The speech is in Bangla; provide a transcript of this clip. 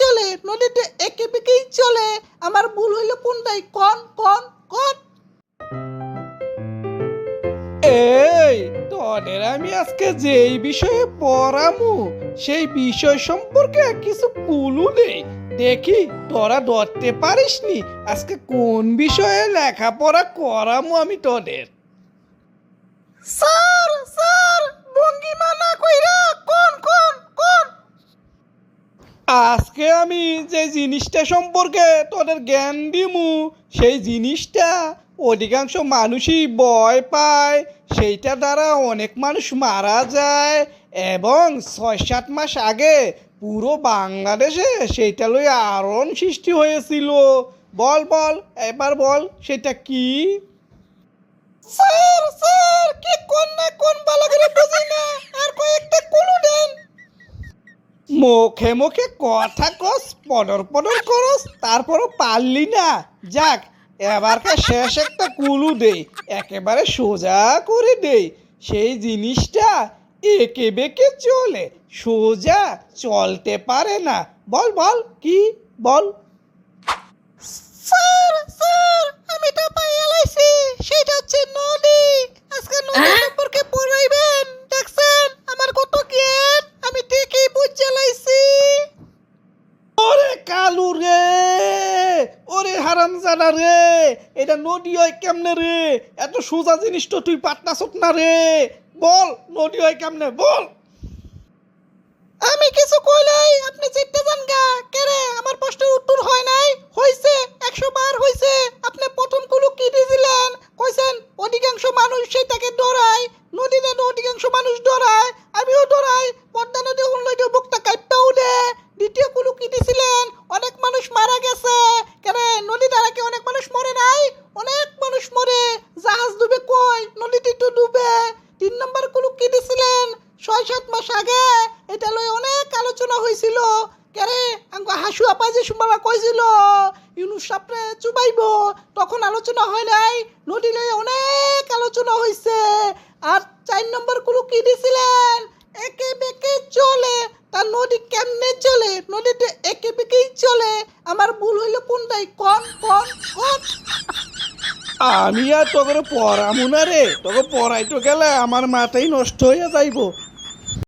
চলে নদীতে একে বেঁকেই চলে। আমার ভুল হইল কোনটাই? কন কন কন? এই তোদের আমি আজকে যেই বিষয়ে পড়ামু সেই বিষয় সম্পর্কে কিছু কুলু নেই। দেখি তোরা ধরতে পারিসনি? আজকে কোন বিষয়ে লেখাপড়া করামু আমি তোদের? স্যার স্যার ভঙ্গিমা না কইরা আজকে আমি যে জিনিসটা সম্পর্কে তোদের জ্ঞান দিমু, সেই জিনিসটা অধিকাংশ মানুষই ভয় পায়। সেইটা দ্বারা অনেক মানুষ মারা যায় এবং ছয় সাত মাস আগে পুরো বাংলাদেশে সেইটা লই আরণ সৃষ্টি হয়েছিল। বল বল, এবার বল, সেটা কি? স্যার স্যার, কি কোন না কোন ভালো করে বুঝি না আর কয়েকটা কুলু দেন মুখে মুখে কথা কস, পদর পদর করস, তারপরও পারলি না। যাক, এবারকে শেষ একটা কুলু দেই, একেবারে সোজা করে দেই। সেই জিনিসটা একে বেঁকে চলে, সোজা চলতে পারে না। বল বল, কি? বল। স্যার স্যার, আমি তো লাইছি সেটা হচ্ছে নদী আজকে নদী সম্পর্কে পড়াইবেন দেখছেন আমার কত জ্ঞান আমি ঠিকই বুঝে লাইছি ওরে কালু রে ওরে হারামজাদা রে? এটা নদী হয় কেমনে রে? এত সোজা জিনিস তো তুই পাটনাছত না রে। বল, নদী হয় কেমনে? বল। আমি কিছু কইলাই আপনি জিততে যান গা। কেরে আমার প্রশ্নের উত্তর হয় নাই? হইছে, একশো বার হইছে। আপনি প্রথম কুলু কি দিয়েছিলেন কইছেন, অধিকাংশ মানুষ সেটাকে ডরায়। নদীতে অধিকাংশ মানুষ ডরায়, আমিও ডরাই পদ্মা নদী উন্নয়ন বুকটা কাইপটাও দে দ্বিতীয় কুলু কি দিছিলেন অনেক মানুষ মারা গেছে কেরে নদী দ্বারা কি অনেক মানুষ মরে নাই অনেক মানুষ মরে জাহাজ ডুবে কই নদীতে তো ডুবে তিন নম্বর কুলু কি দিছিলেন সাত মাস আগে এটা লই অনেক আলোচনা হয়েছিল। কেরে আঙ্গ হাসু আপা যে সুমারা কইছিল, ইউনুস সাপরে চুবাইব, তখন আলোচনা হয় নাই, নদী লই অনেক আলোচনা হয়েছে আর চার নম্বর কুলু কি দিছিলেন? একে বেঁকে চলে, তার নদী কেমনে চলে? নদীতে একে বেঁকেই চলে, আমার ভুল হইল কোনটাই? কন কন কন? আমি আর তোকে পড়ামু না রে তোকে পড়াইতে গেলে আমার মাথাই নষ্ট হয়ে যাইব।